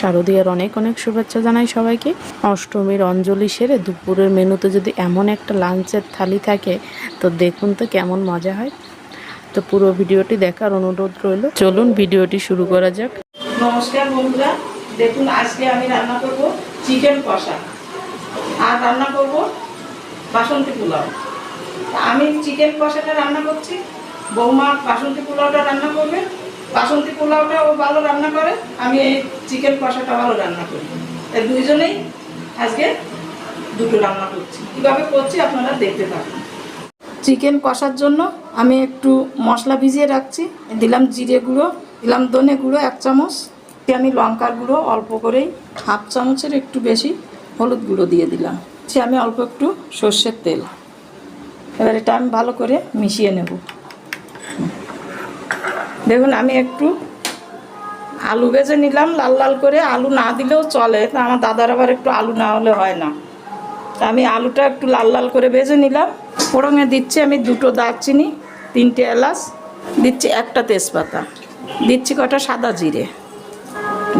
শারদীয়ার অনেক অনেক শুভেচ্ছা জানাই সবাইকে। অষ্টমীর অঞ্জলি সেরে দুপুরের মেনুতে যদি এমন একটা লাঞ্চের থালি থাকে, তো দেখুন তো কেমন মজা হয়। তো পুরো ভিডিওটি দেখার অনুরোধ রইল। চলুন ভিডিওটি শুরু করা যাক। নমস্কার বন্ধুরা, দেখুন, আজকে আমি রান্না করব চিকেন কষা। আর রান্না করব বাসন্তী পোলাও। আমি চিকেন কষাটা রান্না করছি, বৌমা বাসন্তী পোলাওটা রান্না করবে। বাসন্তী পোলাওটা ও ভালো রান্না করে, আমি এই চিকেন কষাটা ভালো রান্না করি। এই দুইজনেই আজকে দুটো রান্না করছি। কীভাবে করছি আপনারা দেখতে থাকুন। চিকেন কষার জন্য আমি একটু মশলা ভিজিয়ে রাখছি। দিলাম জিরে গুঁড়ো, দিলাম ধনে গুঁড়ো এক চামচ আমি লঙ্কার গুঁড়ো অল্প করেই হাফ চামচের একটু বেশি হলুদ গুঁড়ো দিয়ে দিলাম। সে আমি অল্প একটু সর্ষের তেল। এবার এটা আমি ভালো করে মিশিয়ে নেব। দেখুন, আমি একটু আলু ভেজে নিলাম, লাল লাল করে। আলু না দিলেও চলে, তা আমার দাদার আবার একটু আলু না হলে হয় না। তা আমি আলুটা একটু লাল লাল করে ভেজে নিলাম। ফোড়ঙে দিচ্ছি আমি দুটো দারচিনি, তিনটে এলাচ, দিচ্ছি একটা তেজপাতা, দিচ্ছি কটা সাদা জিরে,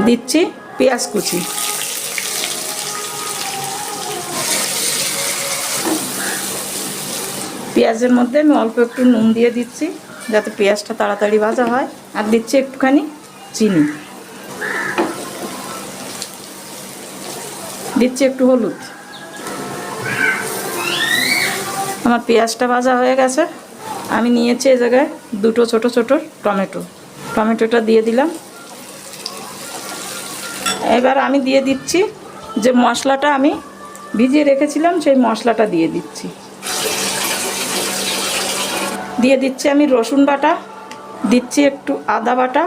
দিচ্ছি পেঁয়াজ কুচি। পেঁয়াজের মধ্যে আমি অল্প একটু নুন দিয়ে দিচ্ছি। যাতে পেঁয়াজটা তাড়াতাড়ি ভাজা হয়। আর দিচ্ছি একটুখানি চিনি। দিচ্ছি একটু হলুদ। আমার পেঁয়াজটা ভাজা হয়ে গেছে। আমি নিয়েছি এই জায়গায় দুটো ছোট ছোট টমেটো। টমেটোটা দিয়ে দিলাম। এবার আমি দিয়ে দিচ্ছি যে মশলাটা আমি ভিজিয়ে রেখেছিলাম, সেই মশলাটা দিয়ে দিচ্ছি। দিয়ে দিচ্ছি আমি রসুন বাটা, দিচ্ছি একটু আদা বাটা।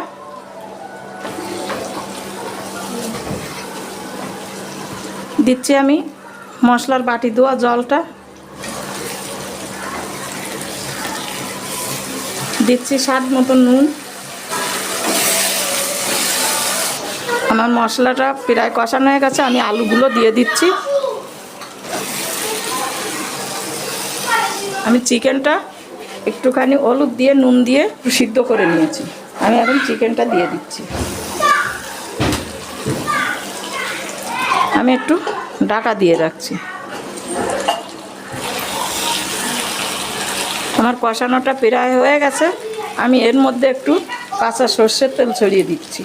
দিচ্ছি আমি মশলার বাটি দেওয়া জলটা। দিচ্ছি স্বাদ মতো নুন। আমার মশলাটা প্রায় কষানো হয়ে গেছে, আমি আলুগুলো দিয়ে দিচ্ছি। আমি চিকেনটা একটুখানি হলুদ দিয়ে, নুন দিয়ে সিদ্ধ করে নিয়েছি। আমি এখন চিকেনটা দিয়ে দিচ্ছি। আমি একটু ডাকা দিয়ে রাখছি। আমার কষানোটা প্রায় হয়ে গেছে। আমি এর মধ্যে একটু কাঁচা সর্ষের তেল ছড়িয়ে দিচ্ছি।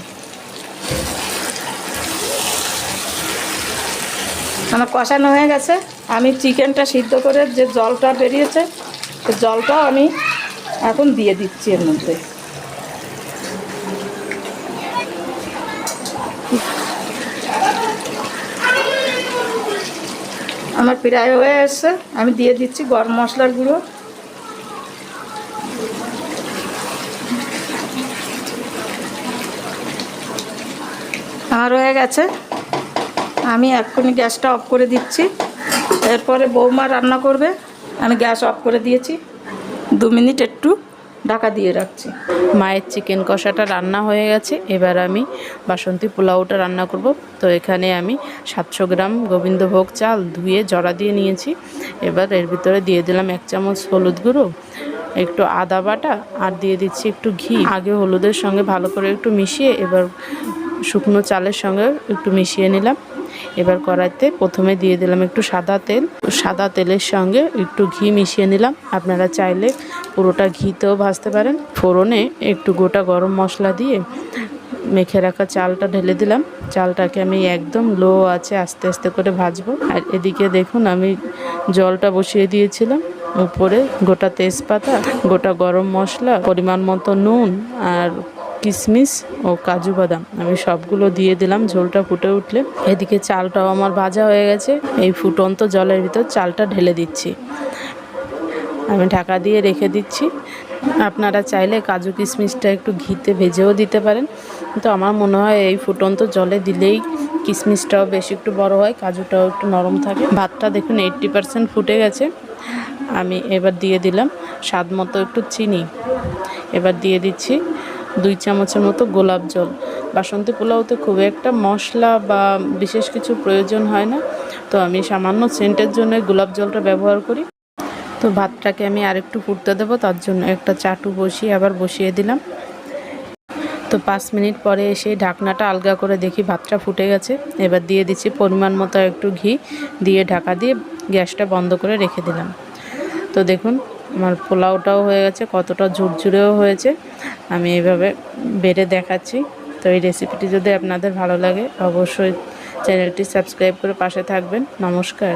আমার কষানো হয়ে গেছে। আমি চিকেনটা সিদ্ধ করে যে জলটা বেরিয়েছে সে জলটাও আমি এখন দিয়ে দিচ্ছি এর মধ্যে। আমার প্রায় হয়ে এসছে। আমি দিয়ে দিচ্ছি গরম মশলার গুঁড়ো। আমার হয়ে গেছে। আমি এক্ষুনি গ্যাসটা অফ করে দিচ্ছি। এরপরে বৌমা রান্না করবে। আমি গ্যাস অফ করে দিয়েছি। দু মিনিট একটু ঢাকা দিয়ে রাখছি। মায়ের চিকেন কষাটা রান্না হয়ে গেছে। এবার আমি বাসন্তী পোলাওটা রান্না করব। তো এখানে আমি সাতশো গ্রাম গোবিন্দভোগ চাল ধুয়ে জড়া দিয়ে নিয়েছি। এবার এর ভিতরে দিয়ে দিলাম এক চামচ হলুদ গুঁড়ো, একটু আদা বাটা আর দিয়ে দিচ্ছি একটু ঘি। আগে হলুদের সঙ্গে ভালো করে একটু মিশিয়ে এবার শুকনো চালের সঙ্গে একটু মিশিয়ে নিলাম। এবার কড়াইতে প্রথমে দিয়ে দিলাম একটু সাদা তেল। সাদা তেলের সঙ্গে একটু ঘি মিশিয়ে নিলাম। আপনারা চাইলে পুরোটা ঘিতেও ভাজতে পারেন। ফোড়নে একটু গোটা গরম মশলা দিয়ে মেখে রাখা চালটা ঢেলে দিলাম। চালটাকে আমি একদম লো আছে আস্তে আস্তে করে ভাজবো। আর এদিকে দেখুন আমি জলটা বসিয়ে দিয়েছিলাম। উপরে গোটা তেজপাতা, গোটা গরম মশলা, পরিমাণ মতো নুন আর কিশমিশ ও কাজু বাদাম। আমি সবগুলো দিয়ে দিলাম, ঝোলটা ফুটে উঠলে। এদিকে চালটাও আমার ভাজা হয়ে গেছে। এই ফুটন্ত জলের ভিতর চালটা ঢেলে দিচ্ছি। আমি ঢাকা দিয়ে রেখে দিচ্ছি। আপনারা চাইলে কাজু কিশমিশটা একটু ঘিতে ভেজেও দিতে পারেন। কিন্তু আমার মনে হয় এই ফুটন্ত জলে দিলেই কিশমিশটাও বেশি একটু বড় হয়, কাজুটাও একটু নরম থাকে। ভাতটা দেখুন এইট্টি পারসেন্ট ফুটে গেছে। আমি এবার দিয়ে দিলাম স্বাদ মতো একটু চিনি। এবার দিয়ে দিচ্ছি দুই চামচের মতো গোলাপ জল। বাসন্তী পোলাওতে খুব একটা মশলা বা বিশেষ কিছু প্রয়োজন হয় না। তো আমি সামান্য সেন্টের জন্য গোলাপ জলটা ব্যবহার করি। তো ভাতটাকে আমি আরেকটু ফুটতে দেবো, তার জন্য একটা চাটু বসিয়ে আবার বসিয়ে দিলাম। তো পাঁচ মিনিট পরে এসে ঢাকনাটা আলগা করে দেখি ভাতটা ফুটে গেছে। এবার দিয়ে দিচ্ছি পরিমাণ মতো একটু ঘি দিয়ে ঢাকা দিয়ে গ্যাসটা বন্ধ করে রেখে দিলাম। তো দেখুন আমার পোলাওটাও হয়ে গেছে, কতটা ঝুরঝুরেও হয়েছে। আমি এইভাবে বেড়ে দেখাচ্ছি। তো এই রেসিপিটি যদি আপনাদের ভালো লাগে, অবশ্যই চ্যানেলটি সাবস্ক্রাইব করে পাশে থাকবেন। নমস্কার।